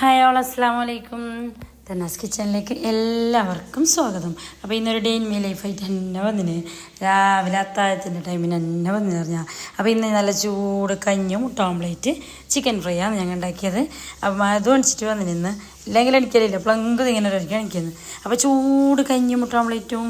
Hi all അസ്സാം വലൈക്കും തന്നാസ് കിച്ചണിലേക്ക് എല്ലാവർക്കും സ്വാഗതം. അപ്പോൾ ഇന്നൊരു ഡേ ഇൻ ലൈഫായിട്ട് എന്നെ വന്നിന്. രാവിലെ അത്താഴത്തിന്റെ ടൈമിന് എന്നെ വന്നു പറഞ്ഞാൽ അപ്പോൾ ഇന്ന് നല്ല ചൂട് കഞ്ഞും മുട്ട ഓംലേറ്റ് ചിക്കൻ ഫ്രൈ ആണ് ഞങ്ങൾ ഉണ്ടാക്കിയത്. അപ്പം അത് വണിച്ചിട്ട് വന്നിന് ഇന്ന്. ഇല്ലെങ്കിൽ എനിക്കറിയില്ല. പ്ലങ്ക് ഇങ്ങനെ ഒരു എനിക്കുന്നത് അപ്പോൾ ചൂട് കഞ്ഞും മുട്ട ഓംലേറ്റും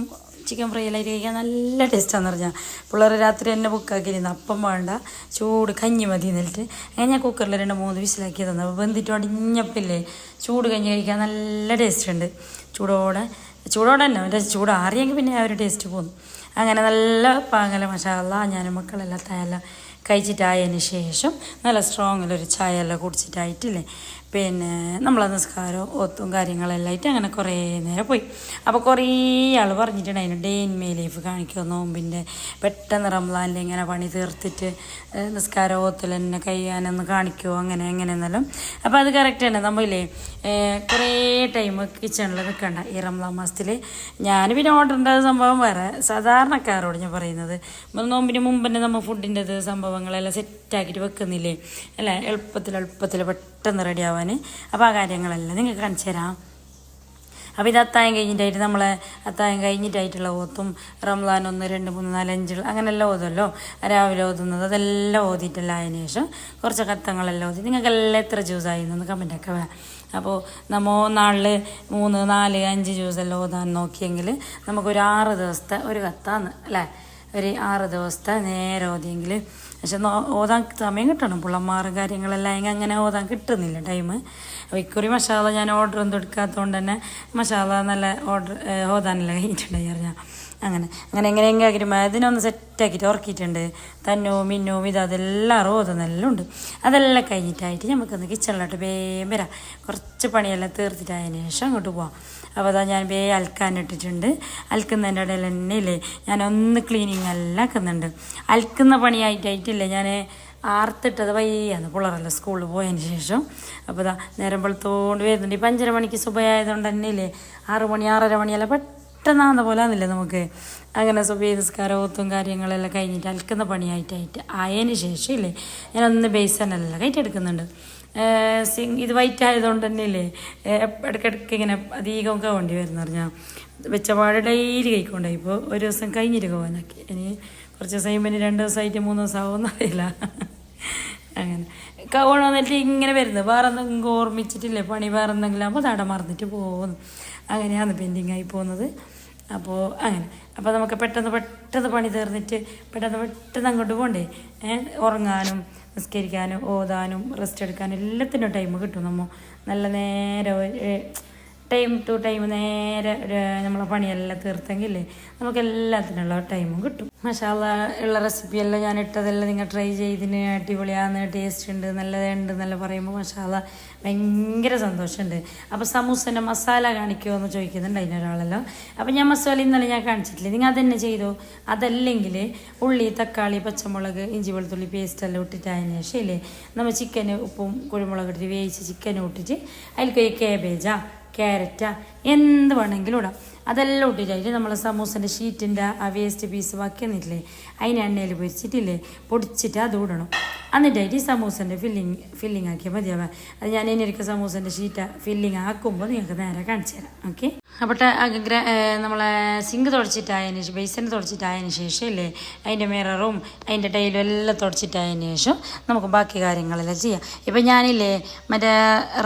ചിക്കൻ ഫ്രൈ എല്ലാം കഴിക്കാൻ നല്ല ടേസ്റ്റാന്ന് പറഞ്ഞാൽ പിള്ളേർ രാത്രി എന്നെ ബുക്കാക്കിയിരുന്നു അപ്പം വേണ്ട ചൂട് കഞ്ഞി മതി എന്നിട്ട് അങ്ങനെ ഞാൻ കുക്കറിൽ രണ്ട് മൂന്ന് വിസിലാക്കി തന്നെ. അപ്പോൾ വെന്തിട്ട് അടിഞ്ഞപ്പില്ലേ ചൂട് കഞ്ഞി കഴിക്കാൻ നല്ല ടേസ്റ്റ് ഉണ്ട്. ചൂടോടെ ചൂടോടെ തന്നെ എന്റെ ചൂട് ആറിയെങ്കിൽ പിന്നെ ആ ഒരു ടേസ്റ്റ് പോകുന്നു അങ്ങനെ നല്ല പാങ്ങല മസാല ഞാനും മക്കളെല്ലാം തയ്യെല്ലാം കഴിച്ചിട്ടായതിന് ശേഷം നല്ല സ്ട്രോങ്ങിലൊരു ചായ എല്ലാം കുടിച്ചിട്ടായിട്ടില്ലേ. പിന്നെ നമ്മളെ നിസ്കാരവും ഒത്തും കാര്യങ്ങളെല്ലാം ആയിട്ട് അങ്ങനെ കുറേ നേരം പോയി. അപ്പോൾ കുറേ ആൾ പറഞ്ഞിട്ടുണ്ടായിരുന്നു ഡേ ഇൻ മേ ലൈഫ് കാണിക്കുക നോമ്പിന്റെ പെട്ടെന്ന് റംലാന്റെ ഇങ്ങനെ പണി തീർത്തിട്ട് നിസ്കാരം ഓത്തിൽ തന്നെ കഴിയാനൊന്ന് കാണിക്കുമോ അങ്ങനെ അങ്ങനെ എന്നെല്ലാം. അപ്പോൾ അത് കറക്റ്റ് തന്നെ നമ്മളില്ലേ കുറേ ടൈം കിച്ചണിൽ നിൽക്കണ്ട ഈ റംലാൻ മാസത്തിൽ ഞാൻ പിന്നെ ഓർഡറിന്റെ സംഭവം വേറെ. സാധാരണക്കാരോട് ഞാൻ പറയുന്നത് നോമ്പിന് മുമ്പ് തന്നെ നമ്മൾ ഫുഡിന്റെ സംഭവങ്ങളെല്ലാം സെറ്റാക്കിയിട്ട് വെക്കുന്നില്ലേ? അല്ലേ? എളുപ്പത്തിൽ എളുപ്പത്തിൽ പെട്ടെന്ന് റെഡി ആവാൻ അപ്പോൾ ആ കാര്യങ്ങളെല്ലാം നിങ്ങൾക്ക് കാണിച്ചു തരാം. അപ്പോൾ ഇത് അത്തായം കഴിഞ്ഞിട്ടായിട്ട് നമ്മൾ അത്തായം കഴിഞ്ഞിട്ടായിട്ടുള്ള ഓത്തും റംലാൻ ഒന്ന് രണ്ട് മൂന്ന് നാല് അഞ്ച് അങ്ങനെല്ലാം ഓതുമല്ലോ രാവിലെ ഓതുന്നത് അതെല്ലാം ഓതിയിട്ടില്ല അതിന് ശേഷം കുറച്ച് കത്തങ്ങളെല്ലാം ഓതി. നിങ്ങൾക്കെല്ലാം എത്ര ജ്യൂസായി എന്ന് കമന്റൊക്കെ വേ. അപ്പോൾ നമ്മൾ നാളിൽ മൂന്ന് നാല് അഞ്ച് ജ്യൂസെല്ലാം ഓതാൻ നോക്കിയെങ്കിൽ നമുക്കൊരു ആറ് ദിവസത്തെ ഒരു കത്താന്ന് അല്ലേ? ഒരു ആറ് ദിവസത്തെ നേരെ ഓതിയെങ്കിൽ പക്ഷെ ഓതാൻ സമയം കിട്ടണം. പുള്ളന്മാർ കാര്യങ്ങളെല്ലാം എങ്കിൽ അങ്ങനെ ഓതാൻ കിട്ടുന്നില്ല ടൈം അപ്പോൾ ഇക്കുറി മസാല ഞാൻ ഓർഡർ ഒന്നും എടുക്കാത്തതുകൊണ്ട് തന്നെ മസാല നല്ല ഓർഡർ ഓതാനെല്ലാം കഴിഞ്ഞിട്ടുണ്ടായി ഞാൻ അങ്ങനെ അങ്ങനെ എങ്ങനെയെങ്കിലും ആക്കിയിട്ട് അതിനൊന്ന് സെറ്റാക്കിയിട്ട് ഉറക്കിയിട്ടുണ്ട്. തന്നോ മിന്നോ ഇത് അതെല്ലാം ഓതുന്നെല്ലാം ഉണ്ട് അതെല്ലാം കഴിഞ്ഞിട്ടായിട്ട് നമുക്കൊന്ന് കിച്ചണിലോട്ട് വേഗം വരാം. കുറച്ച് പണിയെല്ലാം തീർത്തിട്ടായതിന് ശേഷം അങ്ങോട്ട് പോവാം. അപ്പോൾ അതാ ഞാൻ വേ അൽക്കാനിട്ടിട്ടുണ്ട് അൽക്കുന്നതിന്റെ ഇടയിൽ തന്നെ ഇല്ലേ? ഞാൻ ഒന്ന് ക്ലീനിങ് എല്ലാം ആക്കുന്നുണ്ട്. അൽക്കുന്ന പണിയായിട്ടായിട്ടില്ലേ ഞാൻ ആർത്തിട്ടത് വയ്യാന്ന് കുളറല്ല സ്കൂളിൽ പോയതിന് ശേഷം. അപ്പോൾ ഇതാ നേരം വെളുത്തോണ്ട് വരുന്നുണ്ട്. ഇപ്പം അഞ്ചര മണിക്ക് സുബയായതുകൊണ്ട് തന്നെ ഇല്ലേ? ആറ് മണി ആറര മണിയെല്ലാം പെട്ടെന്നാകുന്ന പോലെ ആണെന്നില്ലേ നമുക്ക്? അങ്ങനെ സുബൈ നിസ്കാരവും കാര്യങ്ങളെല്ലാം കഴിഞ്ഞിട്ട് അൽക്കുന്ന പണിയായിട്ടായിട്ട് ആയതിന് ശേഷം ഇല്ലേ? ഞാനൊന്ന് ബേസനെല്ലാം കയറ്റെടുക്കുന്നുണ്ട് സിങ് ഇത് വൈറ്റ് ആയതുകൊണ്ട് തന്നെ ഇല്ലേ ഏഹ് ഇടയ്ക്കിടയ്ക്ക് ഇങ്ങനെ അധികം കവേണ്ടി വരുന്ന പറഞ്ഞാൽ വെച്ചപാട് ഡെയിലി കഴിക്കൊണ്ടായി. ഇപ്പോൾ ഒരു ദിവസം കഴിഞ്ഞിട്ട് പോകാനൊക്കെ ഇനി കുറച്ച് ദിവസം കഴിയുമ്പോൾ രണ്ട് ദിവസമായിട്ട് മൂന്ന് ദിവസം ആവുമെന്ന് അറിയില്ല. അങ്ങനെ. കവൺ വന്നിട്ട് ഇങ്ങനെ വരുന്നത്. വേറെ എന്തെങ്കിലും ഓർമ്മിച്ചിട്ടില്ലേ? പണി വേറെ എന്തെങ്കിലും ആകുമ്പോൾ തട മറന്നിട്ട് പോകുന്നു. അങ്ങനെയാണ് പെൻഡിങ് ആയി പോകുന്നത്. അപ്പോൾ അങ്ങനെ. അപ്പോൾ നമുക്ക് പെട്ടെന്ന് പെട്ടെന്ന് പണി തീർന്നിട്ട് പെട്ടെന്ന് പെട്ടെന്ന് അങ്ങോട്ട് പോകണ്ടേ ഉറങ്ങാനും നിസ്കരിക്കാനും ഓതാനും റെസ്റ്റ് എടുക്കാനും എല്ലാത്തിനും ടൈം കിട്ടും നമ്മൾ നല്ല നേരെ ടൈം ടു ടൈം നേരെ നമ്മളെ പണിയെല്ലാം തീർത്തെങ്കിൽ നമുക്ക് എല്ലാത്തിനുള്ള ടൈമും കിട്ടും. മസാല ഉള്ള റെസിപ്പിയെല്ലാം ഞാൻ ഇട്ടതെല്ലാം നിങ്ങൾ ട്രൈ ചെയ്തിന് അടിപൊളിയാന്ന് ടേസ്റ്റ് ഉണ്ട് നല്ലതുണ്ട് നല്ല പറയുമ്പോൾ മസാല ഭയങ്കര സന്തോഷമുണ്ട്. അപ്പോൾ സമൂസന്റെ മസാല കാണിക്കുമോ എന്ന് ചോദിക്കുന്നുണ്ട് അതിനൊരാളല്ലോ അപ്പോൾ ഞാൻ മസാല ഇന്നലെ ഞാൻ കാണിച്ചിട്ടില്ല? നിങ്ങൾ അതന്നെ ചെയ്തോ? അതല്ലെങ്കിൽ ഉള്ളി തക്കാളി പച്ചമുളക് ഇഞ്ചി വെളുത്തുള്ളി പേസ്റ്റ് എല്ലാം ഇട്ടിട്ട് അതിന് ശേഷം ഇല്ലേ? നമ്മൾ ചിക്കന് ഉപ്പും കുരുമുളക് ഇട്ടിട്ട് വേവിച്ച് ചിക്കനും ഇട്ടിട്ട് അതിലേക്ക് കേബേജാ ക്യാരറ്റാ എന്ത് വേണമെങ്കിലും ഇടാം. അതെല്ലാം ഇട്ടിട്ടായിട്ട് നമ്മൾ സമൂസന്റെ ഷീറ്റിന്റെ ആ വേസ്റ്റ് പീസ് ബാക്കി വന്നിട്ടില്ലേ? അതിന് എണ്ണയിൽ പൊരിച്ചിട്ടില്ലേ? പൊടിച്ചിട്ട് അത് ഇടണം. എന്നിട്ടായിട്ട് ഈ സമൂസന്റെ ഫില്ലിങ് ഫില്ലിങ് ആക്കിയാൽ മതിയാവാം അത് ഞാൻ ഇനി ഇരിക്കുന്ന സമൂസന്റെ ഷീറ്റ് ഫില്ലിങ് ആക്കുമ്പോൾ നിങ്ങൾക്ക് നേരെ കാണിച്ചു തരാം. ഓക്കെ അപ്പോൾ നമ്മളെ സിങ്ക് തുടച്ചിട്ടായതിന് ശേഷം ബേസിന് തുടച്ചിട്ടായതിന് ശേഷം ഇല്ലേ അതിന്റെ മിററും അതിന്റെ ടൈലും എല്ലാം തുടച്ചിട്ടായതിന് ശേഷം നമുക്ക് ബാക്കി കാര്യങ്ങളെല്ലാം ചെയ്യാം. ഇപ്പം ഞാനില്ലേ മറ്റേ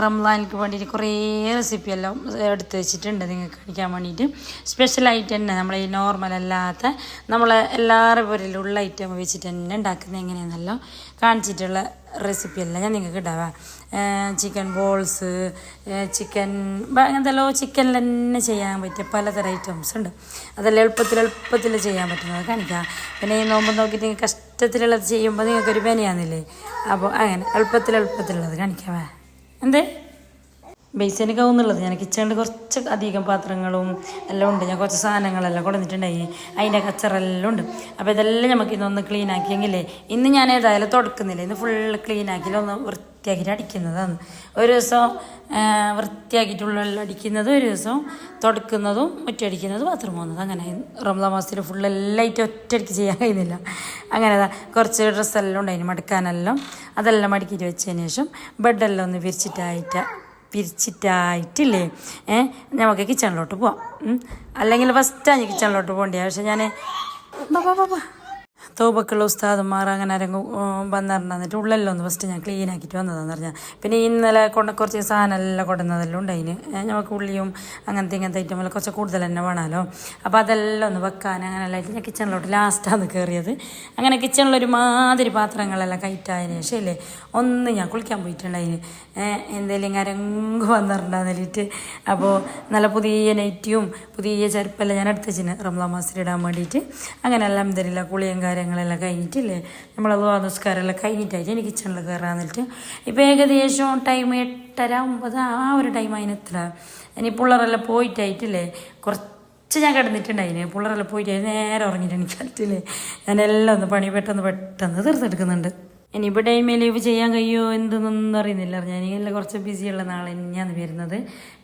റംലാനിക്ക് വേണ്ടിയിട്ട് കുറേ റെസിപ്പിയെല്ലാം എടുത്ത് വെച്ചിട്ടുണ്ട് നിങ്ങൾക്ക് കഴിക്കാൻ വേണ്ടിയിട്ട്. സ്പെഷ്യലായിട്ട് തന്നെ നമ്മൾ ഈ നോർമൽ അല്ലാത്ത നമ്മളെ എല്ലാവരുടെ പേരിലുള്ള ഐറ്റം വെച്ചിട്ട് തന്നെ ഉണ്ടാക്കുന്നത് എങ്ങനെയാണെന്നല്ലോ കാണിച്ചിട്ടുള്ള റെസിപ്പിയെല്ലാം ഞാൻ നിങ്ങൾക്ക് ഇടാവാ. ചിക്കൻ ബോൾസ് ചിക്കൻ എന്തെല്ലോ ചിക്കനിൽ തന്നെ ചെയ്യാൻ പറ്റിയ പലതരം ഐറ്റംസ് ഉണ്ട്. അതെല്ലാം എളുപ്പത്തിൽ എളുപ്പത്തിൽ ചെയ്യാൻ പറ്റുന്നത്? കാണിക്കാം. പിന്നെ ഈ നോമ്പ് നോക്കിയിട്ട് നിങ്ങൾക്ക് കഷ്ടത്തിലുള്ളത് ചെയ്യുമ്പോൾ നിങ്ങൾക്കൊരു പനിയാന്നില്ലേ? അപ്പോൾ അങ്ങനെ എളുപ്പത്തിൽ എളുപ്പത്തിലുള്ളത് കാണിക്കാവേ. എന്തേ? ബേസിന് കവുന്നുള്ളത് ഞാൻ കിച്ചണിൽ കുറച്ച് അധികം പാത്രങ്ങളും എല്ലാം ഉണ്ട്. ഞാൻ കുറച്ച് സാധനങ്ങളെല്ലാം കൊടുത്തിട്ടുണ്ടായി അതിന്റെ കച്ചറെല്ലാം ഉണ്ട്. അപ്പോൾ ഇതെല്ലാം നമുക്ക് ഇന്നൊന്ന് ക്ലീൻ ആക്കിയെങ്കിലേ ഇന്ന് ഞാൻ ഏതായാലും തുടക്കുന്നില്ല. ഇന്ന് ഫുൾ ക്ലീൻ ആക്കിയില്ല ഒന്ന് വൃത്തിയാക്കിയിട്ട് അടിക്കുന്നതാണ്. ഒരു ദിവസം വൃത്തിയാക്കിയിട്ടുള്ള അടിക്കുന്നത് ഒരു ദിവസം തുടക്കുന്നതും മുറ്റടിക്കുന്നതും ബാത്റൂം പോകുന്നത് അങ്ങനെ റംസാൻ മാസത്തിൽ ഫുൾ എല്ലാം എല്ലായിട്ട് ഒറ്റയടിക്ക് ചെയ്യാൻ കഴിയുന്നില്ല. അങ്ങനെ കുറച്ച് ഡ്രസ്സെല്ലാം ഉണ്ടായിരുന്നു മടക്കാനെല്ലാം. അതെല്ലാം മടക്കിയിട്ട് വെച്ചതിന് ശേഷം ബെഡെല്ലാം ഒന്ന് വിരിച്ചിട്ടായിട്ട് പിരിച്ചിട്ടായിട്ടില്ലേ ഏ നമുക്ക് കിച്ചണിലോട്ട് പോവാം ഉം. അല്ലെങ്കിൽ ഫസ്റ്റാണ് കിച്ചണിലോട്ട് പോകണ്ടേ പക്ഷെ ഞാൻ തോബക്കുള്ള ഉസ്താദന്മാർ അങ്ങനെ ആരെങ്കിലും വന്നിരുന്നു എന്നിട്ട് ഉള്ളെല്ലാം ഒന്ന് ഫസ്റ്റ് ഞാൻ ക്ലീൻ ആക്കിയിട്ട് വന്നതാന്ന് പറഞ്ഞാൽ പിന്നെ ഇന്നലെ കൊണ്ട കുറച്ച് സാധനമെല്ലാം കൊണ്ടുവന്നതെല്ലാം ഉണ്ട് അതിന്. നമുക്ക് ഉള്ളിയും അങ്ങനത്തെ ഇങ്ങനത്തെ ഐറ്റം കുറച്ച് കൂടുതൽ തന്നെ വേണമല്ലോ. അപ്പോൾ അതെല്ലാം ഒന്ന് വെക്കാൻ അങ്ങനെ എല്ലാം ഞാൻ കിച്ചണിലോട്ട് ലാസ്റ്റാണ് കയറിയത് അങ്ങനെ കിച്ചണിലൊരു മാതിരി പാത്രങ്ങളെല്ലാം കയറ്റായതിന് ശേഷം ഇല്ലേ ഒന്ന് ഞാൻ കുളിക്കാൻ പോയിട്ടുണ്ടായിന് എന്തെങ്കിലും അരങ്ങ് വന്നിട്ടുണ്ടാന്നിട്ട് അപ്പോൾ നല്ല പുതിയ നൈറ്റിയും പുതിയ ചെരുപ്പെല്ലാം ഞാൻ എടുത്ത് വെച്ചിന് റംലാ മാസത്തിൽ ഇടാൻ വേണ്ടിയിട്ട്. അങ്ങനെ എല്ലാം എന്തെങ്കിലും കുളിയും കാര്യങ്ങളെല്ലാം കഴിഞ്ഞിട്ടില്ലേ? നമ്മൾ നമസ്കാരമെല്ലാം കഴിഞ്ഞിട്ടായിട്ട് എനിക്ക് കിച്ചണിൽ കയറാൻ നിന്നിട്ട് ഏകദേശം ടൈം എട്ടര ഒമ്പത് ആ ഒരു ടൈം അതിനെത്ര ഇനി പിള്ളേരെല്ലാം പോയിട്ടായിട്ടില്ലേ? കുറച്ച് ഞാൻ കിടന്നിട്ടുണ്ടായിന്. പിള്ളേരെല്ലാം പോയിട്ട് നേരെ ഉറങ്ങിയിട്ട് എനിക്ക് കളിച്ചില്ലേ ഞാൻ എല്ലാം ഒന്ന് പണി പെട്ടെന്ന് പെട്ടെന്ന് തീർത്തെടുക്കുന്നുണ്ട് ഇനി ടൈം ലീവ് ചെയ്യാൻ കഴിയുമോ എന്തെന്നൊന്നും അറിയുന്നില്ല. എല്ലാം കുറച്ച് ബിസിയുള്ള നാളെ തന്നെയാണ് വരുന്നത്.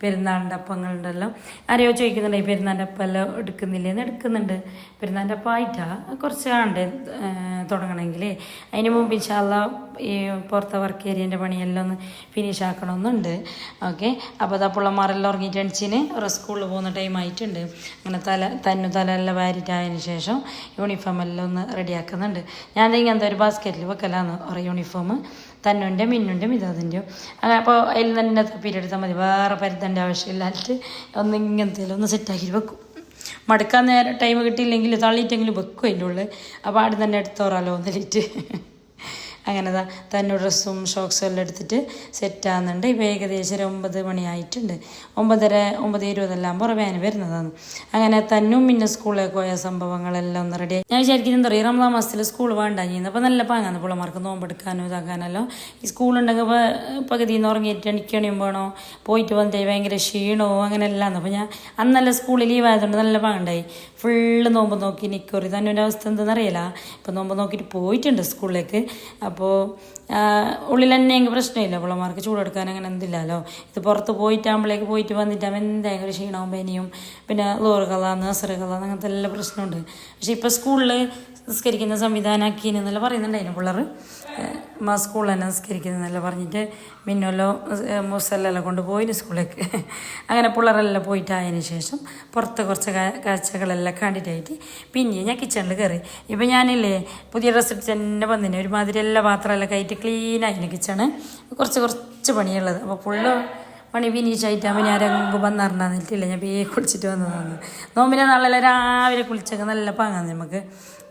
പെരുന്നാളിന്റെ അപ്പങ്ങളുണ്ടല്ലോ. ആരെയോ ചോദിക്കുന്നുണ്ട് ഈ പെരുന്നാളിന്റെ അപ്പം എടുക്കുന്നില്ലേ? എടുക്കുന്നില്ലേന്ന് എടുക്കുന്നുണ്ട്. പെരുന്നാളിന്റെ അപ്പായിട്ടാണ് കുറച്ച് ആണ്ട് തുടങ്ങണമെങ്കിൽ അതിന് മുമ്പ് ഇൻഷാല്ല ഈ പുറത്തെ വർക്ക് ഏരിയന്റെ പണിയെല്ലാം ഒന്ന് ഫിനിഷ് ആക്കണമെന്നുണ്ട്. ഓക്കെ അപ്പോൾ അതാ പിള്ളമാരെല്ലാം ഉറങ്ങിയിട്ട് എണിച്ചിന്. സ്കൂളിൽ പോകുന്ന ടൈം ആയിട്ടുണ്ട്. അങ്ങനെ തല തന്നു തല എല്ലാം വാരിട്ടായതിന് ശേഷം യൂണിഫോം എല്ലാം ഒന്ന് റെഡിയാക്കുന്നുണ്ട് ഞാൻ ഇങ്ങനത്തെ ഒരു ബാസ്ക്കറ്റിൽ വെക്കലാന്ന് ഒരു യൂണിഫോം തന്നുന്റെ മിന്നുന്റെ മിതാതിന്റെയും അങ്ങനെ അപ്പോൾ അതിൽ തന്നെ തപ്പിയിട്ടെടുത്താൽ മതി. വേറെ പരുത്തേണ്ട ആവശ്യമില്ലായിട്ട് ഒന്ന് ഇങ്ങനത്തെ ഒന്ന് സെറ്റാക്കി വെക്കും. മടുക്കാൻ നേരം ടൈം കിട്ടിയില്ലെങ്കിൽ തള്ളിയിട്ടെങ്കിലും വെക്കും അതിന്റെ ഉള്ളിൽ അപ്പോൾ ആടെ തന്നെ എടുത്തോറാലോ എന്നിട്ട് അങ്ങനെ തന്നെ ഡ്രസ്സും ഷോക്സും എല്ലാം എടുത്തിട്ട് സെറ്റാകുന്നുണ്ട് ഇപ്പോൾ ഏകദേശം ഒരു ഒമ്പത് മണിയായിട്ടുണ്ട്. ഒമ്പതര ഒമ്പത് ഇരുപതെല്ലാം പുറമേന് വരുന്നതാണ്. അങ്ങനെ തന്നും പിന്നെ സ്കൂളിലേക്ക് പോയ സംഭവങ്ങളെല്ലാം ഒന്ന് റെഡി ഞാൻ വിചാരിക്കുന്നത് എന്താ പറയുക റമദാ മാസത്തിൽ സ്കൂൾ വേണ്ട ചെയ്യുന്നത് അപ്പോൾ നല്ല പാങ്ങാന്ന് പിള്ളമാർക്ക് നോമ്പെടുക്കാനും ഇതാക്കാനല്ലോ. ഈ സ്കൂളുണ്ടെങ്കിൽ പകുതി നിന്ന് ഉറങ്ങിയിട്ട് എണിക്കണിയും വേണോ? പോയിട്ട് വന്നിട്ട് ഭയങ്കര ക്ഷീണവും അങ്ങനെ എല്ലാം. അപ്പോൾ ഞാൻ അന്നല്ല സ്കൂളിൽ ലീവ് ആയതുകൊണ്ട് നല്ല പാങ്ങുണ്ടായി. ഫുള്ള് നോമ്പ് നോക്കി നിൽക്കൊരു തന്നെ അവസ്ഥ അറിയില്ല ഇപ്പം നോമ്പ് നോക്കിയിട്ട് പോയിട്ടുണ്ട് സ്കൂളിലേക്ക്. അപ്പോൾ ഉള്ളിൽ തന്നെ എനിക്ക് പ്രശ്നമില്ല. പിള്ളമാർക്ക് ചൂടെടുക്കാൻ അങ്ങനെ എന്തില്ലല്ലോ ഇത് പുറത്ത് പോയിട്ടാകുമ്പോഴേക്ക് പോയിട്ട് വന്നിട്ടാകുമ്പോൾ ഒരു ക്ഷീണവും പനിയും പിന്നെ ലോറ് കഥ അസറ് കഥ അങ്ങനത്തെ എല്ലാ പ്രശ്നമുണ്ട് പക്ഷേ ഇപ്പോൾ സ്കൂളിൽ നിസ്കരിക്കുന്ന സംവിധാനമാക്കിയെന്നല്ല പറയുന്നുണ്ടായിരുന്നു പിള്ളേർ മാ സ്കൂളിൽ തന്നെ നിസ്കരിക്കുന്നതെന്നല്ല പറഞ്ഞിട്ട് മിന്നല്ലോ മുസലെല്ലാം പോയി സ്കൂളിലേക്ക് അങ്ങനെ പിള്ളേരെല്ലാം പോയിട്ടായതിന് ശേഷം പുറത്ത് കുറച്ച് കാഴ്ചകളെല്ലാം കണ്ടിട്ടായിട്ട് പിന്നെ ഞാൻ കിച്ചണിൽ കയറി ഇപ്പം ഞാനില്ലേ പുതിയ ഡ്രസ്സ് ഇട്ട് തന്നെ വന്നിന്. ഒരുമാതിരി എല്ലാ പാത്രമെല്ലാം കയറ്റി ക്ലീനായിന് കിച്ചണ് കുറച്ച് കുറച്ച് പണിയുള്ളത്. അപ്പോൾ ഫുള്ള് പണി ഫിനിഷായിട്ടാകുമ്പോൾ ഞാൻ രംഗ് വന്നറിഞ്ഞിട്ടില്ല ഞാൻ പേ കുളിച്ചിട്ട് വന്നതാണ്. നോമ്പിനെ നാളെ രാവിലെ കുളിച്ചൊക്കെ നല്ല പാങ്ങാന്ന് നമുക്ക്.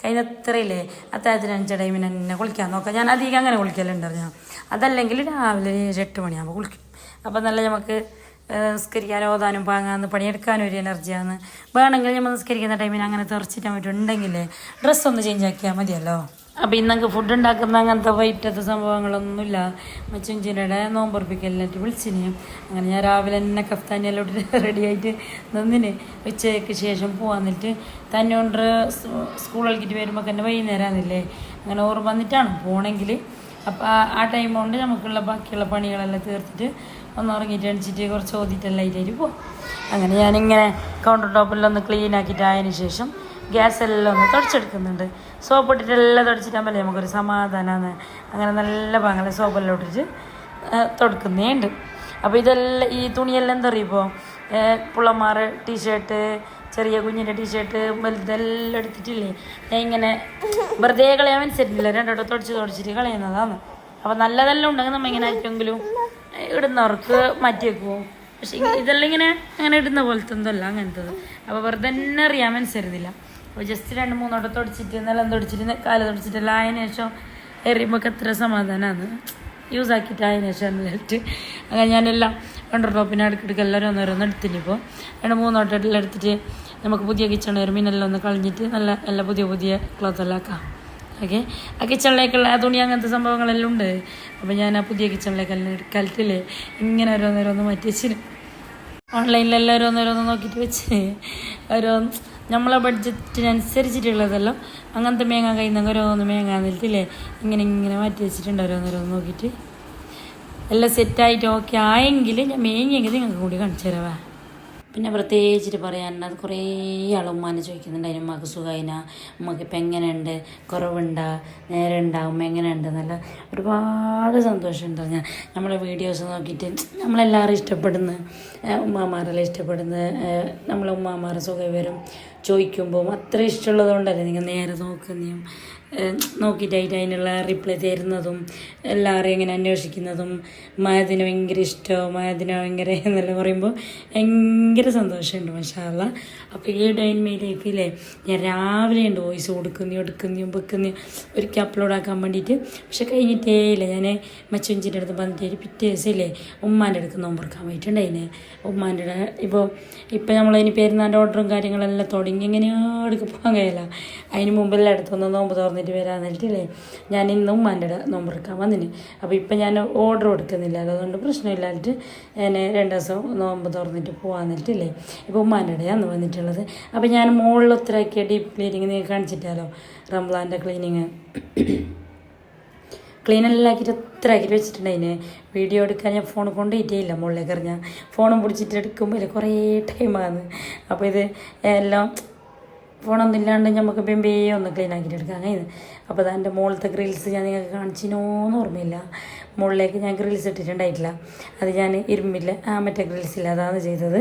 കഴിഞ്ഞത്രയില്ലേ അത്താഴത്തിന് അഞ്ച് ടൈമിന് എന്നെ കുളിക്കാൻ നോക്കാം. ഞാൻ അധികം അങ്ങനെ ഞാൻ അതല്ലെങ്കിൽ രാവിലെ ഏഴ് എട്ട് മണിയാകുമ്പോൾ കുളിക്കും. അപ്പം നല്ല നമുക്ക് നിസ്കരിക്കാൻ ഓതാനും പാങ്ങാന്ന് പണിയെടുക്കാനും ഒരു എനർജിയാണ് വേണമെങ്കിൽ നമ്മൾ നിസ്കരിക്കുന്ന ടൈമിന് അങ്ങനെ തെറിച്ചിട്ടാൻ പറ്റുന്നുണ്ടെങ്കിൽ ഡ്രസ്സ് ഒന്ന് ചേഞ്ച് ആക്കിയാൽ മതിയല്ലോ. അപ്പോൾ ഇന്നൊക്കെ ഫുഡ് ഉണ്ടാക്കുന്ന അങ്ങനത്തെ വൈറ്റത്തെ സംഭവങ്ങളൊന്നുമില്ല. മച്ചുഞ്ചിനയുടെ നോമ്പുറപ്പിക്കലിനായിട്ട് വിളിച്ചിന്. അങ്ങനെ ഞാൻ രാവിലെ തന്നെ കഫ്താനിയെല്ലാം റെഡിയായിട്ട് നിന്നിന്. ഉച്ചയ്ക്ക് ശേഷം പോവാന്നിട്ട് തന്നെ കൊണ്ട് സ്കൂൾ കളിക്കിട്ട് വരുമ്പോൾ തന്നെ വൈകുന്നേരമാണില്ലേ അങ്ങനെ ഓർമ്മ വന്നിട്ടാണ് പോകണമെങ്കിൽ അപ്പോൾ ആ ടൈം കൊണ്ട് നമുക്കുള്ള ബാക്കിയുള്ള പണികളെല്ലാം തീർത്തിട്ട് ഒന്ന് ഉറങ്ങിയിട്ട് അടിച്ചിട്ട് കുറച്ച് ഓതിയിട്ടെല്ലാം ആയിട്ടായിട്ട് പോകും അങ്ങനെ ഞാനിങ്ങനെ കൗണ്ടർ ടോപ്പിലൊന്ന് ക്ലീൻ ആയതിനു ശേഷം ഗ്യാസ് എല്ലാം ഒന്ന് തുടച്ചെടുക്കുന്നുണ്ട്. സോപ്പ് ഇട്ടിട്ട് എല്ലാം തുടച്ചിട്ടാകുമ്പോൾ നമുക്കൊരു സമാധാനമാണ് അങ്ങനെ നല്ല പാങ്ങനെ സോപ്പെല്ലാം ഇട്ടിട്ട് തുടക്കുന്നേ ഉണ്ട്. അപ്പോൾ ഇതെല്ലാം ഈ തുണിയെല്ലാം എന്താ പറയുക ഇപ്പോൾ പുള്ളന്മാർ ടീഷർട്ട് ചെറിയ കുഞ്ഞിന്റെ ടീഷർട്ട് വലുതെല്ലാം എടുത്തിട്ടില്ലേ? ഞാൻ ഇങ്ങനെ വെറുതെ കളയാൻ മനസ്സിലില്ല രണ്ടോട്ട് തുടച്ച് തുടച്ചിട്ട് കളയുന്നതാണ്. അപ്പോൾ നല്ലതെല്ലാം ഉണ്ടെങ്കിൽ നമ്മൾ ഇങ്ങനെ ആയിട്ടെങ്കിലും ഇടുന്നവർക്ക് മാറ്റി വെക്കുമോ പക്ഷേ ഇതെല്ലാം ഇങ്ങനെ അങ്ങനെ ഇടുന്ന പോലത്തെ ഒന്നുമല്ല അങ്ങനത്തത്. അപ്പോൾ വെറുതെ തന്നെ അറിയാൻ മനസ്സിരുന്നില്ല. അപ്പോൾ ജസ്റ്റ് രണ്ട് മൂന്നോട്ടം തുടച്ചിട്ട് നിലം തുടച്ചിട്ട് കാൽ തുടച്ചിട്ടില്ല അതിന് ശേഷം എറിയുമ്പോൾ എത്ര സമാധാനമാണ് യൂസ് ആക്കിയിട്ട് അതിന് ശേഷം എന്നിട്ട് അങ്ങനെ ഞാനെല്ലാം കണ്ടർ ടോപ്പിനെ അടുക്കിടക്ക് എല്ലാവരും ഒന്നോരോന്ന് എടുത്തിട്ട് ഇപ്പോൾ രണ്ട് മൂന്നോട്ടം എല്ലാം എടുത്തിട്ട് നമുക്ക് പുതിയ കിച്ചൺ മീനെല്ലാം ഒന്ന് കളഞ്ഞിട്ട് നല്ല എല്ലാ പുതിയ പുതിയ ക്ലോത്ത് എല്ലാം ആക്കാം. ഓക്കെ ആ കിച്ചണിലേക്കുള്ള തുണി അങ്ങനത്തെ സംഭവങ്ങളെല്ലാം ഉണ്ട്. അപ്പോൾ ഞാൻ ആ പുതിയ കിച്ചണിലേക്കെല്ലാം കലത്തില്ലേ ഇങ്ങനെ ഓരോന്നോരോന്ന് മാറ്റി വെച്ചിന്. ഓൺലൈനിൽ എല്ലാവരും ഓരോന്നോരോന്ന് നോക്കിയിട്ട് വെച്ച് ഓരോ നമ്മളെ ബഡ്ജറ്റിനനുസരിച്ചിട്ടുള്ളതെല്ലാം അങ്ങനത്തെ മേങ്ങാൻ കഴിയുന്നെങ്കിൽ ഓരോന്ന് മേങ്ങാൻ നിൽത്തില്ലേ ഇങ്ങനെ ഇങ്ങനെ മാറ്റി വെച്ചിട്ടുണ്ട് ഓരോന്നോരോന്ന് നോക്കിയിട്ട്. എല്ലാം സെറ്റായിട്ട് ഓക്കെ ആയെങ്കിൽ ഞാൻ മേങ്ങിയെങ്കിൽ നിങ്ങൾക്ക് കൂടി കാണിച്ചു തരാവാ പിന്നെ പ്രത്യേകിച്ചിട്ട് പറയാനുള്ളത് കുറേ ആൾ ചോദിക്കുന്നുണ്ട്. അതിന് ഉമ്മക്ക് സുഖമായിന ഉമ്മക്ക് ഇപ്പം എങ്ങനെയുണ്ട്? കുറവുണ്ടാ? നേരെ ഉണ്ടാവും എങ്ങനെയുണ്ട്? നല്ല ഒരുപാട് സന്തോഷമുണ്ട്. ഞാൻ നമ്മളെ വീഡിയോസ് നോക്കിയിട്ട് നമ്മളെല്ലാവരും ഇഷ്ടപ്പെടുന്ന ഉമ്മാമാരെല്ലാം ഇഷ്ടപ്പെടുന്ന നമ്മളെ ഉമ്മാമാരെ സുഖവിവരം ചോദിക്കുമ്പോൾ അത്ര ഇഷ്ടമുള്ളത് കൊണ്ടല്ലേ നിങ്ങൾ നേരെ നോക്കുന്നതും? നോക്കിയിട്ടായിട്ട് അതിനുള്ള റിപ്ലൈ തരുന്നതും എല്ലാവരെയും ഇങ്ങനെ അന്വേഷിക്കുന്നതും മായതിന് ഭയങ്കര ഇഷ്ടവും മായതിന് ഭയങ്കര എന്നെല്ലാം പറയുമ്പോൾ ഭയങ്കര സന്തോഷമുണ്ട് മഷാല്ല അപ്പോൾ ഈ ഡൈൻ മൈ ലൈഫിലെ ഞാൻ രാവിലെ ഉണ്ട് വോയിസ് കൊടുക്കുന്നു എടുക്കുന്നു വെക്കുന്ന. ഒരിക്കൽ അപ്ലോഡ് ആക്കാൻ വേണ്ടിയിട്ട്. പക്ഷെ കഴിഞ്ഞിട്ടേ ഇല്ല. ഞാൻ മച്ചുഞ്ചിന്റെ അടുത്ത് വന്നിട്ട് പിറ്റേ ദിവസമില്ലേ ഉമ്മാന്റെ അടുത്ത് നോമ്പെടുക്കാൻ പോയിട്ടുണ്ടായിന്. ഉമ്മാന്റെ ഇപ്പോൾ ഇപ്പോൾ നമ്മളതിന് പെരുന്നാന്റെ ഓർഡറും കാര്യങ്ങളെല്ലാം തുടങ്ങി എങ്ങനെയോ അടുക്ക് പോകാൻ കഴിയില്ല. അതിന് മുമ്പിൽ അടുത്തൊന്ന് നോമ്പ് തുറന്നിട്ട് വരാൻ നേരിട്ടില്ലേ ഞാൻ ഇന്ന് നോമ്പ് എടുക്കാൻ വന്നിന്. അപ്പോൾ ഇപ്പം ഞാൻ ഓർഡർ കൊടുക്കുന്നില്ല. അതുകൊണ്ട് പ്രശ്നമില്ലായിട്ട് എന്നെ രണ്ട് ദിവസം നോമ്പ് തുറന്നിട്ട് പോകാൻ നേരിട്ടില്ലേ ഇപ്പോൾ ഉമ്മാന്റെ ഇടയാണ് വന്നിട്ടുള്ളത്. അപ്പോൾ ഞാൻ മുകളിൽ ഒത്തിരാക്കിയ ഡീപ്പ് ക്ലീനിങ് നിങ്ങൾക്ക് കാണിച്ചിട്ടാലോ? റംബ്ലാന്റെ ക്ലീനിങ് ക്ലീൻ എല്ലാം ആക്കിയിട്ട് എത്ര ആക്കിയിട്ട് വെച്ചിട്ടുണ്ടായിന് വീഡിയോ എടുക്കാൻ ഞാൻ ഫോൺ കൊണ്ടുപോയിട്ടേ ഇല്ല മുകളിലേക്ക് എറിഞ്ഞാൽ ഫോണും പിടിച്ചിട്ട് എടുക്കുമ്പോൾ കുറേ ടൈമാണ് അപ്പോൾ ഇത് എല്ലാം ഫോണൊന്നും ഇല്ലാണ്ട് നമുക്ക് ബെമ്പേ ഒന്ന് ക്ലീൻ ആക്കിയിട്ട് എടുക്കാൻ അപ്പോൾ എന്റെ മുകളിലത്തെ ഗ്രിൽസ് ഞാൻ നിങ്ങൾക്ക് കാണിച്ചിനോന്ന് ഓർമ്മയില്ല. മുകളിലേക്ക് ഞാൻ ഗ്രിൽസ് ഇട്ടിട്ടുണ്ടായിട്ടില്ല. അത് ഞാൻ ഇരുമ്പില്ല ആ മറ്റേ ഗ്രിൽസില്ല അതാണ് ചെയ്തത്.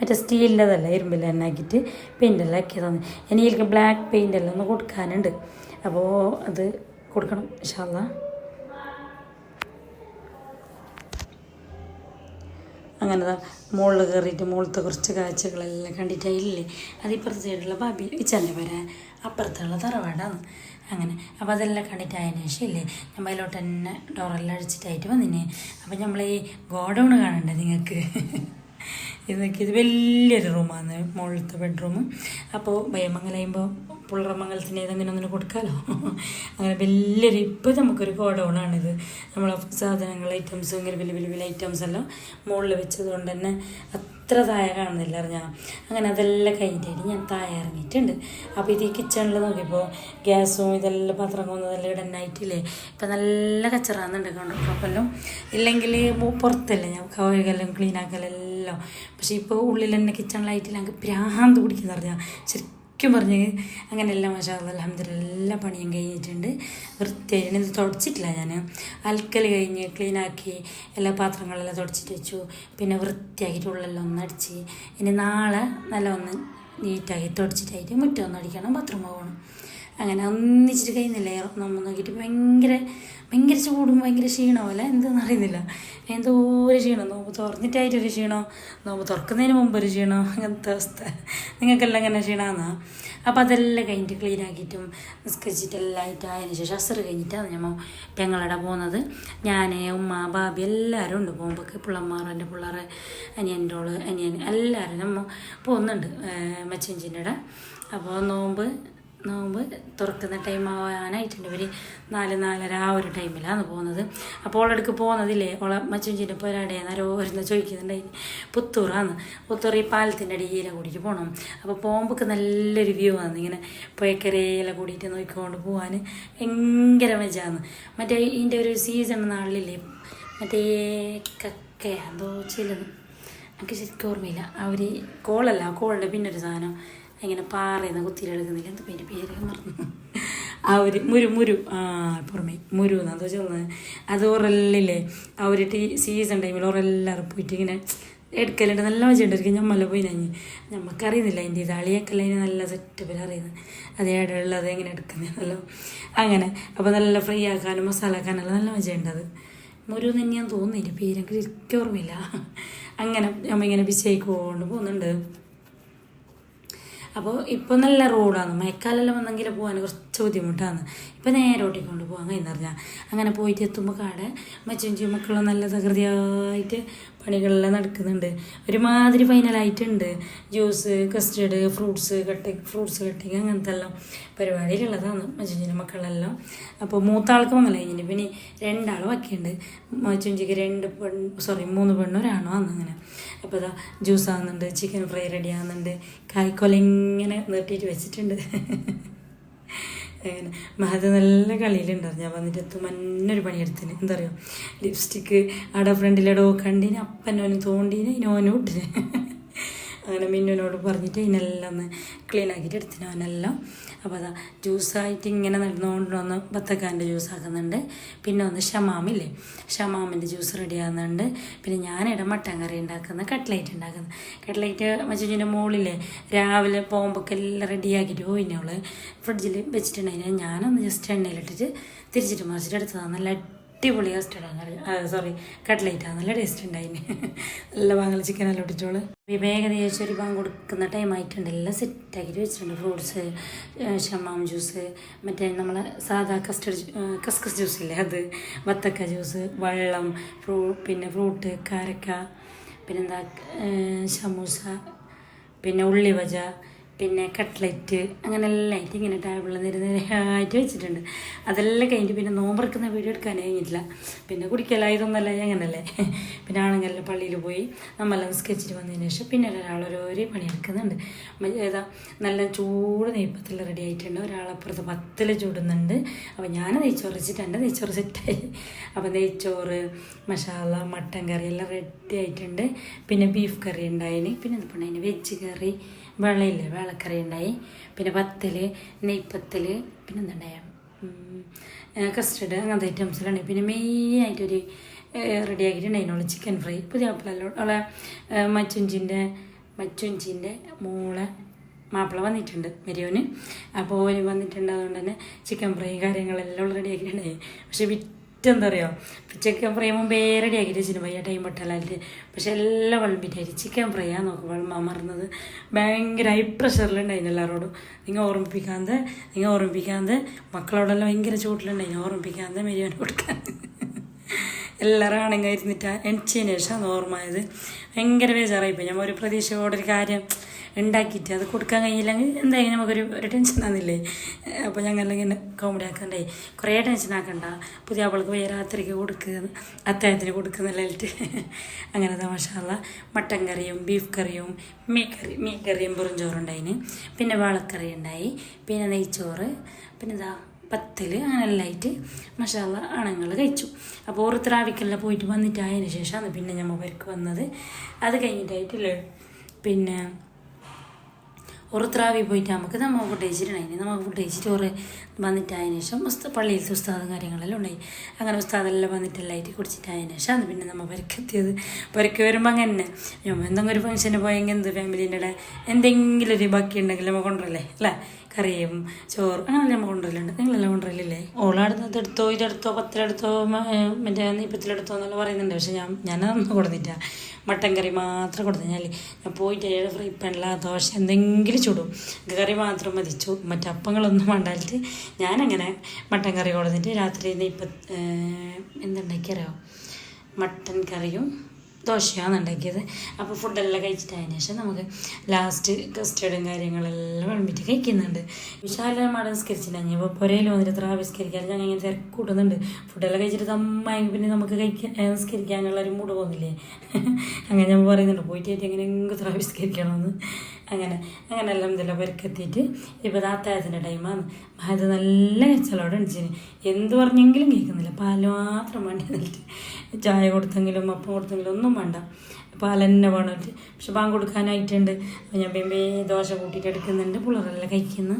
മറ്റേ സ്റ്റീലിന്റെതല്ല ഇരുമ്പില്ല തന്നെ ആക്കിയിട്ട് പെയിന്റെല്ലാം ആക്കിയതാണ്. ഇനി എനിക്ക് ബ്ലാക്ക് പെയിന്റെല്ലാം ഒന്ന് കൊടുക്കാനുണ്ട്. അപ്പോൾ അത് കൊടുക്കണം ഇൻഷാല്ലാ അങ്ങനെ മുകളിൽ കയറിയിട്ട് മുകളിലത്തെ കുറച്ച് കാഴ്ചകളെല്ലാം കണ്ടിട്ടായില്ലേ അതിപ്പുറത്തെ സൈഡിലുള്ള ബാബി ഇച്ചന്റെ വരാൻ അപ്പുറത്തുള്ള തറവാടാണ് അങ്ങനെ. അപ്പോൾ അതെല്ലാം കണ്ടിട്ട് അതിന് ശേഷം ഇല്ലേ? നമ്മൾ അതിലോട്ട് തന്നെ ഡോറെല്ലാം അടിച്ചിട്ടായിട്ട് വന്നിനെ. അപ്പം നമ്മൾ ഈ ഗോഡൗൺ കാണണ്ടേ നിങ്ങൾക്ക് ഇത് ഇത് വലിയൊരു റൂമാണ് മുകളിലത്തെ ബെഡ്റൂം അപ്പോൾ ഭയമംഗലയുമ്പോൾ പുള്ളറമംഗലത്തിന് ഏതെങ്കിലും അങ്ങനെ കൊടുക്കാമല്ലോ അങ്ങനെ വലിയൊരു ഇപ്പോൾ നമുക്കൊരു ഗോഡൗണാണിത്. നമ്മളെ സാധനങ്ങൾ ഐറ്റംസ് ഇങ്ങനെ വലിയ വലിയ വലിയ ഐറ്റംസ് എല്ലാം മുകളിൽ വെച്ചതുകൊണ്ട് തന്നെ അത്ര താഴെ കാണുന്നില്ല അറിഞ്ഞാൽ അങ്ങനെ അതെല്ലാം കഴിഞ്ഞിട്ടായിട്ട് ഞാൻ താഴെ ഇറങ്ങിയിട്ടുണ്ട്. അപ്പോൾ ഇത് ഈ കിച്ചണിൽ നോക്കിയപ്പോൾ ഗ്യാസും ഇതെല്ലാം പാത്രം കൊന്നതെല്ലാം ഇടനായിട്ടില്ലേ ഇപ്പം നല്ല കച്ചറാന്നുണ്ട് കണ്ടു? കുഴപ്പമെല്ലാം ഇല്ലെങ്കിൽ പുറത്തല്ലേ ഞാൻ കഴുകെല്ലാം ക്ലീൻ ആക്കലെല്ലാം പക്ഷേ ഇപ്പോൾ ഉള്ളിൽ തന്നെ കിച്ചണിലായിട്ട് ഞങ്ങൾക്ക് ഭ്രാന്ത് പിടിക്കുന്ന പറഞ്ഞാൽ ശരിക്കും പറഞ്ഞ് അങ്ങനെയെല്ലാം മഷാല അലഹമ്മദില്ല എല്ലാ പണിയും കഴിഞ്ഞിട്ടുണ്ട്. വൃത്തിയായിട്ട് ഇത് തുടച്ചിട്ടില്ല ഞാൻ അലക്കൽ കഴിഞ്ഞ് ക്ലീനാക്കി എല്ലാ പാത്രങ്ങളെല്ലാം തുടച്ചിട്ട് വെച്ചു. പിന്നെ വൃത്തിയാക്കിയിട്ട് ഉള്ളെല്ലാം ഒന്ന് അടിച്ച് ഇനി നാളെ നല്ല ഒന്ന് നീറ്റാക്കി തുടച്ചിട്ടായിട്ട് മുറ്റം ഒന്ന് അടിക്കണം ബാത്റൂം പോകണം. അങ്ങനെ ഒന്നിച്ചിട്ട് കഴിയുന്നില്ല. നമ്മൾ നോക്കിയിട്ട് ഭയങ്കര ഭയങ്കര ചൂടും ഭയങ്കര ക്ഷീണവും അല്ല? എന്തെന്ന് അറിയുന്നില്ല. എന്തോ ഒരു ക്ഷീണം. നോമ്പ് തുറന്നിട്ടായിട്ടൊരു ക്ഷീണോ. നോമ്പ് തുറക്കുന്നതിന് മുമ്പ് ഒരു ക്ഷീണോ. അങ്ങനത്തെ അവസ്ഥ. നിങ്ങൾക്കെല്ലാം അങ്ങനെ ക്ഷീണമെന്നാ? അപ്പോൾ അതെല്ലാം കഴിഞ്ഞിട്ട് ക്ലീൻ ആക്കിയിട്ടും നിസ്കരിച്ചിട്ടെല്ലാം ആയിട്ട് അതിന് ശേഷം അസറ് കഴിഞ്ഞിട്ടാണ് ഞമ്മ പെങ്ങളുടെ പോകുന്നത് ഞാൻ ഉമ്മ ബാബി എല്ലാവരും ഉണ്ട്. പോകുമ്പോൾ പിള്ളമാർ എന്റെ പിള്ളേരെ അനിയന്റെ അനിയൻ എല്ലാവരും നമ്മൾ പോകുന്നുണ്ട് മച്ചഞ്ചിന്റെ അപ്പോൾ നോമ്പ് നോമ്പ് തുറക്കുന്ന ടൈം ആവാനായിട്ടുണ്ട്. ഇവർ നാല് നാലര ആ ഒരു ടൈമിലാണ് പോകുന്നത്. അപ്പോൾ ഓളടുക്ക് പോകുന്നതില്ലേ? ഓളെ മച്ചുഞ്ചിന്റെ പോരാടേ നേരം ഓരോന്ന് ചോദിക്കുന്നുണ്ടായി. പുത്തൂറാന്ന്. പുത്തൂർ ഈ പാലത്തിന്റെ അടിയിലെ കൂടിയിട്ട് പോകണം അപ്പോൾ പോകുമ്പോൾ നല്ലൊരു വ്യൂ ആണ് ഇങ്ങനെ പുഴക്കരയിലെ കൂടിയിട്ട് നോക്കിക്കൊണ്ട് പോകാൻ ഭയങ്കര മജാന്ന്. മറ്റേ ഇതിന്റെ ഒരു സീസൺ നാളിലില്ലേ? മറ്റേ കക്കയാന്തോ ചിലത്. എനിക്ക് ശരിക്കും ഓർമ്മയില്ല. അവർ കോളല്ല. ആ കോളിന്റെ പിന്നൊരു സാധനം. ഇങ്ങനെ പാറയെന്ന് കുത്തിയിലെടുക്കുന്നില്ല. എന്താ പേര്? പേര് മറന്നു. ആ ഒരു മുരു മുരു. ആ പുറമെ. മുരു എന്നാ ചെന്ന്. അത് ഉറല്ലേ ആ ഒരു ടീ സീസൺ ടൈമിൽ ഉറല്ലാറും പോയിട്ട് ഇങ്ങനെ എടുക്കലുണ്ട്. നല്ല മജയുണ്ടായിരിക്കും ഞമ്മല പോയി ഞാൻ ഞമ്മക്കറിയുന്നില്ല അതിന്റെ ഇത്. അളിയൊക്കെല്ലാം അതിന് നല്ല സെറ്റപ്പിൽ അറിയുന്നത്. അത് ഏടുള്ളത് എങ്ങനെ എടുക്കുന്നതെന്നല്ലോ അങ്ങനെ. അപ്പോൾ നല്ല ഫ്രൈ ആക്കാനും മസാല ആക്കാനെല്ലാം നല്ല മജയുണ്ട് അത്. മുരു തന്നെയാന്ന് തോന്നുന്നില്ല പേരൊക്കെ ശരിക്കും ഓർമ്മയില്ല. അങ്ങനെ നമ്മ ഇങ്ങനെ ബിച്ചേക്ക് കൊണ്ട് പോകുന്നുണ്ട്. അപ്പോൾ ഇപ്പോൾ നല്ല റോഡാണ്. മഴക്കാലെല്ലാം വന്നെങ്കിൽ പോകാൻ കുറച്ച് ബുദ്ധിമുട്ടാണ് ഇപ്പം നേരെ ഓട്ടിക്കൊണ്ട് പോകാൻ കഴിയുന്ന പറഞ്ഞാൽ അങ്ങനെ പോയിട്ട് എത്തുമ്പോൾ കാടെ മച്ചുഞ്ചി മക്കളും നല്ല തകൃതിയായിട്ട് പണികളെല്ലാം നടക്കുന്നുണ്ട്. ഒരുമാതിരി ഫൈനലായിട്ടുണ്ട് juice custard fruits cutting fruits cutting അങ്ങനത്തെ എല്ലാം പരിപാടിയിലുള്ളതാണ് മച്ചുഞ്ചിന്റെ മക്കളെല്ലാം. അപ്പോൾ മൂത്ത ആൾക്ക് മംഗലം കഴിഞ്ഞിട്ട് പിന്നെ രണ്ടാൾ ബാക്കിയുണ്ട്. മച്ചുഞ്ചിക്ക് രണ്ട് പെൺ സോറി മൂന്ന് പെണ്ണും ഒരാണോ ആണ് അങ്ങനെ അപ്പോൾ അതാ ജ്യൂസ് ആകുന്നുണ്ട് ചിക്കൻ ഫ്രൈ റെഡി ആകുന്നുണ്ട് കായ്ക്കൊല ഇങ്ങനെ നീട്ടിയിട്ട് വെച്ചിട്ടുണ്ട്. മഹത് നല്ല കളിയിലുണ്ടായിരുന്നു. ഞാൻ വന്നിട്ട് എത്തും മഞ്ഞൊരു പണിയെടുത്തിന് എന്താ പറയുക ലിപ്സ്റ്റിക്ക് അവിടെ ഫ്രണ്ടിലെടോ കണ്ടിന് അപ്പനോനും തോണ്ടീന് ഇനോനും ഇട്ടിന്. അങ്ങനെ മിന്നുവിനോട് പറഞ്ഞിട്ട് ഇതിനെല്ലാം ഒന്ന് ക്ലീൻ ആക്കിയിട്ട് എടുത്തിനു അവനെല്ലാം അപ്പോൾ അതാ ജ്യൂസായിട്ട് ഇങ്ങനെ നടന്നുകൊണ്ട് വന്ന് ബത്തക്കാന്റെ ജ്യൂസ് ആക്കുന്നുണ്ട്. പിന്നെ ഒന്ന് ഷമാമില്ലേ? ഷമാമിന്റെ ജ്യൂസ് റെഡി ആകുന്നുണ്ട് പിന്നെ ഞാനിവിടെ മട്ടൻ കറി ഉണ്ടാക്കുന്ന കട്ട്ലൈറ്റ് ഉണ്ടാക്കുന്നത് കട്ട്ലൈറ്റ് മച്ചുജിന്റെ മുകളിലെ രാവിലെ പോകുമ്പോൾ എല്ലാം റെഡിയാക്കിയിട്ട് പോയിനെ അവൾ. ഫ്രിഡ്ജിൽ വെച്ചിട്ടുണ്ടായിരുന്നു ഞാനൊന്ന് ജസ്റ്റ് എണ്ണയിലിട്ടിട്ട് തിരിച്ചിട്ട് മറിച്ചിട്ട് എടുത്തതാണ്. നല്ല അടിപൊളി കസ്റ്റർഡാണ് സോറി കട്ട്ലൈറ്റാണ് നല്ല ടേസ്റ്റ് ഉണ്ടായിന്. നല്ല വാങ്ങൽ ചിക്കൻ എല്ലാം ഇട്ടിട്ടോൾ ഏകദേശം ഒരു ബാങ്ക് കൊടുക്കുന്ന ടൈം ആയിട്ടുണ്ട്. എല്ലാം സെറ്റാക്കിയിട്ട് വെച്ചിട്ടുണ്ട്. ഫ്രൂട്ട്സ് ഷമാം ജ്യൂസ് മറ്റേ നമ്മളെ സാധാ കസ്റ്റർഡ് കസ്കസ് ജ്യൂസ് ഇല്ലേ അത്? വത്തക്ക ജ്യൂസ് വെള്ളം ഫ്രൂ പിന്നെ ഫ്രൂട്ട് കാരക്ക പിന്നെന്താ ഏഹ് പിന്നെ ഉള്ളി ഉള്ളിവജ പിന്നെ കട്ട്ലറ്റ് അങ്ങനെ എല്ലാം ആയിട്ട് ഇങ്ങനെ ടേബിളിൽ നിര നിരയായിട്ട് വെച്ചിട്ടുണ്ട്. അതെല്ലാം കഴിഞ്ഞിട്ട് പിന്നെ നോമ്പറക്കുന്ന വീഡിയോ എടുക്കാൻ കഴിഞ്ഞിട്ടില്ല. പിന്നെ കുടിക്കലായതൊന്നല്ല അങ്ങനല്ലേ. പിന്നെ ആണെങ്കിലും പള്ളിയിൽ പോയി നമ്മളെല്ലാം സ്കെച്ചിട്ട് വന്നതിന് ശേഷം പിന്നെ ഒരാൾ ഓരോരോ പണിയെടുക്കുന്നുണ്ട് ഏതാ നല്ല ചൂട് നെയ്പ്പത്തിൽ റെഡി ആയിട്ടുണ്ട്. ഒരാളപ്പുറത്ത് പത്തിൽ ചൂടുന്നുണ്ട്. അപ്പോൾ ഞാൻ നെയ്ച്ചോറ് എന്റെ നെയ്ച്ചോറ് സെറ്റായി അപ്പോൾ നെയ്ച്ചോറ് മസാല മട്ടൻ കറി എല്ലാം റെഡി ആയിട്ടുണ്ട്. പിന്നെ ബീഫ് കറി ഉണ്ടായിന്. പിന്നെ എന്താ ഉണ്ടായിന് വെജ് കറി വെള്ളയില്ലേ? വെള്ളക്കറി ഉണ്ടായി. പിന്നെ പത്തൽ നെയ്പ്പത്തൽ പിന്നെ എന്താ കസ്റ്റർഡ് അങ്ങനത്തെ ഐറ്റംസിലാണ് പിന്നെ മെയിനായിട്ടൊരു റെഡി ആക്കിയിട്ടുണ്ടായിരുന്നു ചിക്കൻ ഫ്രൈ പുതിയ അവളെ മച്ചുഞ്ചിന്റെ മച്ചുഞ്ചിന്റെ മോളെ മാപ്പിള വന്നിട്ടുണ്ട് മെരിയോന് അപ്പോൾ ഓര് വന്നിട്ടുണ്ട് അതുകൊണ്ട് തന്നെ ചിക്കൻ ഫ്രൈ കാര്യങ്ങളെല്ലാം റെഡി ആക്കിയിട്ടുണ്ടായി. പക്ഷെ എന്താ പറയുക ചിക്കൻ ഫ്രൈ മുമ്പേ റെഡി ആക്കിയിട്ട് പയ്യ ടൈം പെട്ടല്ലായിട്ട് പക്ഷെ എല്ലാം വിളമ്പിട്ടായിട്ട് ചിക്കൻ ഫ്രൈ ആ നോക്കുമ്പോൾ വിളമ്പാൻ മറന്നത്. ഭയങ്കര ഹൈ പ്രഷറിലുണ്ടായിരുന്നു എല്ലാവരോടും നിങ്ങൾ ഓർമ്മിപ്പിക്കാതെ നിങ്ങൾ ഓർമ്മിപ്പിക്കാതെ മക്കളോടെല്ലാം ഭയങ്കര ചൂട്ടിലുണ്ടായിരുന്നു ഓർമ്മിപ്പിക്കാതെ മെരിയാൻ കൊടുക്കാൻ. എല്ലാവരും ആണെങ്കിൽ ഇരുന്നിട്ട് എണിച്ചതിന് ശേഷം ഓർമ്മയത് ഭയങ്കര ബേജാറായിപ്പോയി. ഞാൻ ഒരു പ്രതീക്ഷയോടെ ഒരു കാര്യം ഉണ്ടാക്കിയിട്ട് അത് കൊടുക്കാൻ കഴിഞ്ഞില്ലെങ്കിൽ എന്തായാലും നമുക്കൊരു ഒരു ടെൻഷൻ തന്നില്ലേ? അപ്പോൾ ഞങ്ങൾ ഇങ്ങനെ കോമഡി ആക്കണ്ടേ? കുറേ ടെൻഷൻ ആക്കണ്ട. പുതിയ അവൾക്ക് പോയി രാത്രിക്ക് കൊടുക്കുക അത്താഴത്തിന് കൊടുക്കുന്നില്ലായിട്ട് അങ്ങനെ തമാശല്ല മട്ടൻ കറിയും ബീഫ് കറിയും മീൻ കറി മീൻ കറിയും പുറഞ്ചോറുണ്ടായിന് പിന്നെ വാളക്കറി ഉണ്ടായി. പിന്നെ നെയ്ച്ചോറ്. പിന്നെ ഇതാ അങ്ങനെല്ലായിട്ട് മസാല അണങ്ങൾ കഴിച്ചു. അപ്പോൾ ഓരോരുത്തരാവിക്കെല്ലാം പോയിട്ട് വന്നിട്ട് അതിന് ശേഷമാണ് പിന്നെ ഞമ്മ പേർക്ക് വന്നത്. അത് കഴിഞ്ഞിട്ടായിട്ടില്ലേ? പിന്നെ ഓരോരുത്തരാവി പോയിട്ട് നമുക്ക് നമ്മൾ ഫുഡ് കഴിച്ചിട്ടുണ്ടായി നമ്മൾ ഫുഡ് കഴിച്ചിട്ട് കുറേ വന്നിട്ട് ശേഷം ഉസ്ത പള്ളിയിലത്തെ ഉസ്താദും കാര്യങ്ങളെല്ലാം ഉണ്ടായി. അങ്ങനെ ഉസ്താദെല്ലാം വന്നിട്ടെല്ലാം ആയിട്ട് കുടിച്ചിട്ട് ശേഷമാണ് പിന്നെ നമ്മൾ പുരക്കെത്തിയത്. പുരക്ക് വരുമ്പോൾ അങ്ങനെ ഞമ്മ എന്തെങ്കിലും ഒരു ഫംഗ്ഷന് പോയെങ്കിൽ എന്ത് ഫാമിലീന്റെ എന്തെങ്കിലും ഒരു ബാക്കി ഉണ്ടെങ്കിൽ നമ്മൾ കൊണ്ടുവരല്ലേ? അല്ലേ? കറിയും ചോറ് അങ്ങനെ നമ്മൾ കൊണ്ടുവരലുണ്ട്. നിങ്ങളെല്ലാം കൊണ്ടുവരലില്ലേ? ഓളടുത്ത് എടുത്തോ ഇതെടുത്തോ പത്തിലെടുത്തോ മറ്റേ നീപ്പത്തിലെടുത്തോ എന്നെല്ലാം പറയുന്നുണ്ട്. പക്ഷെ ഞാൻ ഞാനതൊന്നും കൊടുത്തില്ല മട്ടൻ കറി മാത്രം കൊടുത്തു ഞാൻ പോയിട്ട് ഏഴ് ഫ്രീ പാനില ദോശ എന്തെങ്കിലും ചുടും. കറി മാത്രം മതി. ചു മറ്റേ അപ്പങ്ങളൊന്നും വേണ്ടായിട്ട് ഞാനങ്ങനെ മട്ടൻ കറി കൊടുത്തിട്ട് രാത്രി ഇപ്പം എന്തുണ്ടാക്കിയറിയാവും മട്ടൻ കറിയും ദോശയാണ് ഉണ്ടാക്കിയത് അപ്പോൾ ഫുഡെല്ലാം കഴിച്ചിട്ടതിന് ശേഷം നമുക്ക് ലാസ്റ്റ് കസ്റ്റേർഡും കാര്യങ്ങളെല്ലാം വിളമ്പിട്ട് കഴിക്കുന്നുണ്ട്. വിശാലമാണ് നിസ്കരിച്ചില്ല ഞാൻ ഇപ്പോൾ പുരയിൽ വന്നിട്ട് എത്ര ആവിഷ്കരിക്കാതെ ഞാൻ ഇങ്ങനെ തിരക്ക് കൂട്ടുന്നുണ്ട്. ഫുഡെല്ലാം കഴിച്ചിട്ട് തമ്മായി പിന്നെ നമുക്ക് കഴിക്കാൻ നിസ്കരിക്കാനുള്ള ഒരു മൂഡ് പോകുന്നില്ലേ? അങ്ങനെ ഞാൻ പറയുന്നുണ്ട്. പോയിട്ട് എങ്ങനെയെങ്കിലും എത്ര നിസ്കരിക്കണമെന്ന്. അങ്ങനെ അങ്ങനെ എല്ലാം ഇതെല്ലാം പെരുക്കെത്തിയിട്ട് ഇപ്പോൾ താത്തായത്തിന്റെ ടൈമാണ് അത് നല്ല കച്ചവടം അടിച്ചിന് എന്ത് പറഞ്ഞെങ്കിലും കേൾക്കുന്നില്ല. പാൽ മാത്രം വേണ്ടി. എന്നിട്ട് ചായ കൊടുത്തെങ്കിലും അപ്പം കൊടുത്തെങ്കിലും ഒന്നും വേണ്ട. പാൽ തന്നെ വേണമിട്ട് പക്ഷെ പാൻ കൊടുക്കാനായിട്ടുണ്ട്. ഞാൻ ബേബേ ദോശ കൂട്ടിയിട്ട് എടുക്കുന്നുണ്ട്. പിള്ളേരെല്ലാം കഴിക്കുന്നു.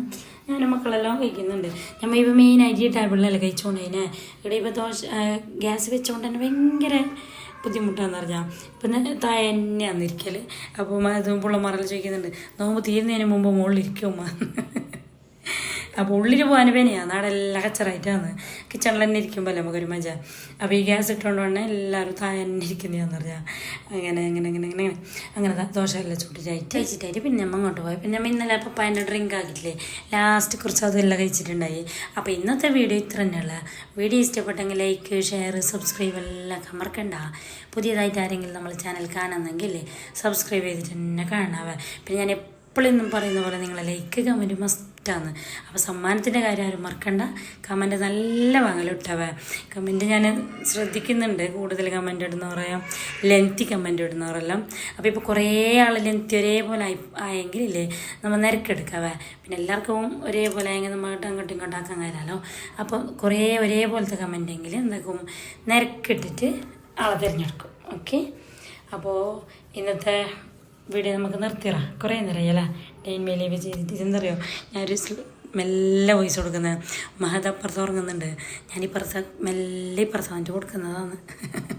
ഞാൻ മക്കളെല്ലാം കഴിക്കുന്നുണ്ട്. നമ്മൾ ഇപ്പോൾ മെയിനായിട്ട് ടേബിളിലെല്ലാം ടേബിളിലല്ലേ കഴിച്ചുകൊണ്ടതിനെ ഇവിടെ ഇപ്പോൾ ദോശ ഗ്യാസ് വെച്ചുകൊണ്ട് തന്നെ ഭയങ്കര ബുദ്ധിമുട്ടാന്ന് പറഞ്ഞാൽ പിന്നെ താഴെ തന്നെയാണ് ഇരിക്കൽ അപ്പോൾ അത് ചോദിക്കുന്നുണ്ട് നോമ്പ് തീരുന്നതിന് മുമ്പ് മുകളിൽ ഇരിക്കുമ്മ അപ്പോൾ ഉള്ളിൽ പോകാൻ പേനെയാണ് എല്ലാ കച്ചറായിട്ടാണ് കിച്ചണിൽ തന്നെ ഇരിക്കുമ്പോൾ നമുക്കൊരു മജ. അപ്പോൾ ഈ ഗ്യാസ് ഇട്ടുകൊണ്ട് തന്നെ എല്ലാവരും തന്നെ ഇരിക്കുന്നതാന്ന് പറഞ്ഞാൽ അങ്ങനെ അങ്ങനെ അങ്ങനെ അങ്ങനെ അങ്ങനെ. അങ്ങനെ ദോശയെല്ലാം ചൂട്ടിട്ടായിട്ട് കഴിച്ചിട്ടായിട്ട് പിന്നെ നമ്മൾ അങ്ങോട്ട് പോയി. പിന്നെ നമ്മൾ ഇന്നലെ അപ്പം പാന്റെ ഡ്രിങ്ക് ആക്കിയിട്ടില്ലേ ലാസ്റ്റ് കുറച്ച് അതെല്ലാം കഴിച്ചിട്ടുണ്ടായി. അപ്പോൾ ഇന്നത്തെ വീഡിയോ ഇത്ര തന്നെയുള്ള വീഡിയോ ഇഷ്ടപ്പെട്ടെങ്കിൽ ലൈക്ക് ഷെയർ സബ്സ്ക്രൈബ് എല്ലാം മറക്കണ്ട. പുതിയതായിട്ട് ആരെങ്കിലും നമ്മൾ ചാനൽ കാണുന്നെങ്കിൽ സബ്സ്ക്രൈബ് ചെയ്തിട്ട് തന്നെ കാണാവേ. പിന്നെ ഞാൻ എപ്പോഴും പറയുന്ന പോലെ നിങ്ങളെ ലൈക്ക് കമന്റ് മസ്റ്റാണ് അപ്പോൾ സമ്മാനത്തിന്റെ കാര്യം ആരും മറക്കണ്ട. കമന്റ് നല്ല വാങ്ങലിട്ടവ കമന്റ് ഞാൻ ശ്രദ്ധിക്കുന്നുണ്ട്. കൂടുതൽ കമന്റ് ഇടുന്നവരെയും ലെങ്തി കമന്റ് ഇടുന്നവരെല്ലാം അപ്പോൾ ഇപ്പോൾ കുറേ ആൾ ലെങ്തി ഒരേപോലെ ആയി ആയെങ്കിലില്ലേ നമ്മൾ നിരക്കെടുക്കാവേ പിന്നെ എല്ലാവർക്കും ഒരേപോലെ ആയെങ്കിൽ നമുക്ക് അങ്ങോട്ടും ഇങ്ങോട്ടും ആക്കാൻ കാര്യമല്ലോ അപ്പോൾ കുറേ ഒരേപോലത്തെ കമന്റ് എങ്കിൽ എന്താക്കും നിരക്കിട്ടിട്ട് ആളെ തിരഞ്ഞെടുക്കും. ഓക്കെ അപ്പോൾ ഇന്നത്തെ വീഡിയോ നമുക്ക് നിർത്തിറ കുറേ നേരം അല്ലേ? ഡെയിൻ മേലേ ചെയ്തിട്ട് ഇതെന്തറിയോ? ഞാനൊരു മെല്ലെ വോയിസ് കൊടുക്കുന്നത് മഹത അപ്പുറത്ത് ഉറങ്ങുന്നുണ്ട്. ഞാനിപ്പുറത്ത് മെല്ലെ ഇപ്പുറത്ത് കൊടുക്കുന്നതാണ്.